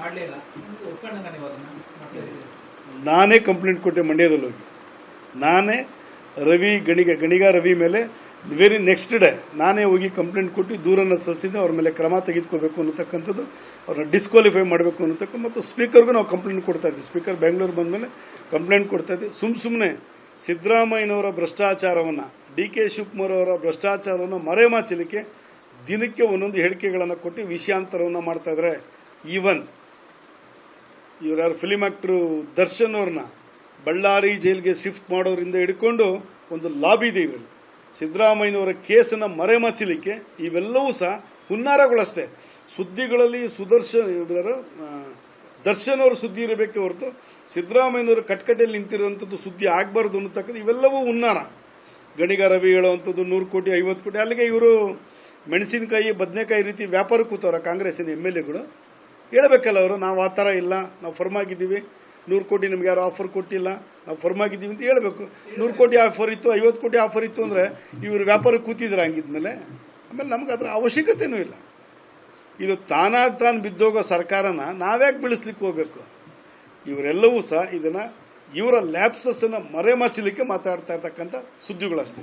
ಮಾಡಲಿಲ್ಲ ನಾನೇ ಕಂಪ್ಲೇಂಟ್ ಕೊಟ್ಟೆ ಮಂಡ್ಯದಲ್ಲಿ ಹೋಗಿ. ನಾನೇ ರವಿ ಗಣಿಗ ಗಣಿಗ ರವಿ ಮೇಲೆ ವೆರಿ ನೆಕ್ಸ್ಟ್ ಡೇ ನಾನೇ ಹೋಗಿ ಕಂಪ್ಲೇಂಟ್ ಕೊಟ್ಟು ದೂರನ್ನು ಸಲ್ಲಿಸಿದ್ದೆ, ಅವ್ರ ಮೇಲೆ ಕ್ರಮ ತೆಗೆದುಕೋಬೇಕು ಅನ್ನತಕ್ಕಂಥದ್ದು, ಅವ್ರನ್ನ ಡಿಸ್ಕ್ವಾಲಿಫೈ ಮಾಡಬೇಕು ಅನ್ನತಕ್ಕ ಮತ್ತು ಸ್ಪೀಕರ್ಗೂ ನಾವು ಕಂಪ್ಲೇಂಟ್ ಕೊಡ್ತಾ ಇದ್ವಿ. ಸ್ಪೀಕರ್ ಬೆಂಗಳೂರು ಬಂದಮೇಲೆ ಕಂಪ್ಲೇಂಟ್ ಕೊಡ್ತಾ ಇದ್ವಿ. ಸುಮ್ಮ ಸುಮ್ಮನೆ ಸಿದ್ದರಾಮಯ್ಯನವರ ಭ್ರಷ್ಟಾಚಾರವನ್ನು, ಡಿ ಕೆ ಶಿವಕುಮಾರ್ ಅವರ ಭ್ರಷ್ಟಾಚಾರವನ್ನು ಮರೆಮಾಚಲಿಕ್ಕೆ ದಿನಕ್ಕೆ ಒಂದೊಂದು ಹೇಳಿಕೆಗಳನ್ನು ಕೊಟ್ಟು ವಿಷಯಾಂತರವನ್ನು ಮಾಡ್ತಾ ಇದ್ದಾರೆ ಈವನ್ ಇವ್ರು ಫಿಲಿಮ್ ಆಕ್ಟ್ರು ದರ್ಶನ್ ಅವ್ರನ್ನ ಬಳ್ಳಾರಿ ಜೈಲಿಗೆ ಶಿಫ್ಟ್ ಮಾಡೋದ್ರಿಂದ ಹಿಡ್ಕೊಂಡು ಒಂದು ಲಾಬಿ ಇದೆ ಇದರಲ್ಲಿ. ಸಿದ್ದರಾಮಯ್ಯನವರ ಕೇಸನ್ನು ಮರೆಮಚ್ಚಲಿಕ್ಕೆ ಇವೆಲ್ಲವೂ ಸಹ ಹುನ್ನಾರಗಳಷ್ಟೇ. ಸುದ್ದಿಗಳಲ್ಲಿ ಸುದರ್ಶನ್ ಇವರ ದರ್ಶನ್ ಅವ್ರ ಸುದ್ದಿ ಇರಬೇಕೆ ಹೊರತು ಸಿದ್ದರಾಮಯ್ಯನವರು ಕಟ್ಕಟೆಯಲ್ಲಿ ನಿಂತಿರುವಂಥದ್ದು ಸುದ್ದಿ ಆಗಬಾರ್ದು ಅನ್ನತಕ್ಕದ್ದು ಇವೆಲ್ಲವೂ ಹುನ್ನಾರ. ಗಣಿಗಾರವಿ ಹೇಳುವಂಥದ್ದು ನೂರು ಕೋಟಿ, ಐವತ್ತು ಕೋಟಿ, ಅಲ್ಲಿಗೆ ಇವರು ಮೆಣಸಿನಕಾಯಿ, ಬದನೆಕಾಯಿ ರೀತಿ ವ್ಯಾಪಾರ ಕೂತವ್ರ ಕಾಂಗ್ರೆಸ್ಸಿನ ಎಂ ಎಲ್ ಎಗಳು. ಹೇಳಬೇಕಲ್ಲ ಅವರು, ನಾವು ಆ ಥರ ಇಲ್ಲ, ನಾವು ಫರ್ಮ್ ಆಗಿದ್ದೀವಿ. ನೂರು ಕೋಟಿ ನಮ್ಗೆ ಯಾರು ಆಫರ್ ಕೊಟ್ಟಿಲ್ಲ, ನಾವು ಫರ್ಮ್ ಆಗಿದ್ದೀವಿ ಅಂತ ಹೇಳಬೇಕು. ನೂರು ಕೋಟಿ ಆಫರ್ ಇತ್ತು, ಐವತ್ತು ಕೋಟಿ ಆಫರ್ ಇತ್ತು ಅಂದರೆ ಇವರು ವ್ಯಾಪಾರ ಕೂತಿದ್ರು ಹಂಗಿದ್ಮೇಲೆ, ಆಮೇಲೆ ನಮ್ಗೆ ಅದರ ಅವಶ್ಯಕತೆಯೂ ಇಲ್ಲ. ಇದು ತಾನಾಗಿ ತಾನು ಬಿದ್ದೋಗೋ ಸರ್ಕಾರನ ನಾವ್ಯಾಕೆ ಬೆಳೆಸ್ಲಿಕ್ಕೆ ಹೋಗಬೇಕು? ಇವರೆಲ್ಲವೂ ಸಹ ಇದನ್ನು ಇವರ ಲ್ಯಾಪ್ಸಸ್ಸನ್ನು ಮರೆಮಾಚಲಿಕ್ಕೆ ಮಾತಾಡ್ತಾ ಇರ್ತಕ್ಕಂಥ ಸುದ್ದಿಗಳಷ್ಟೇ.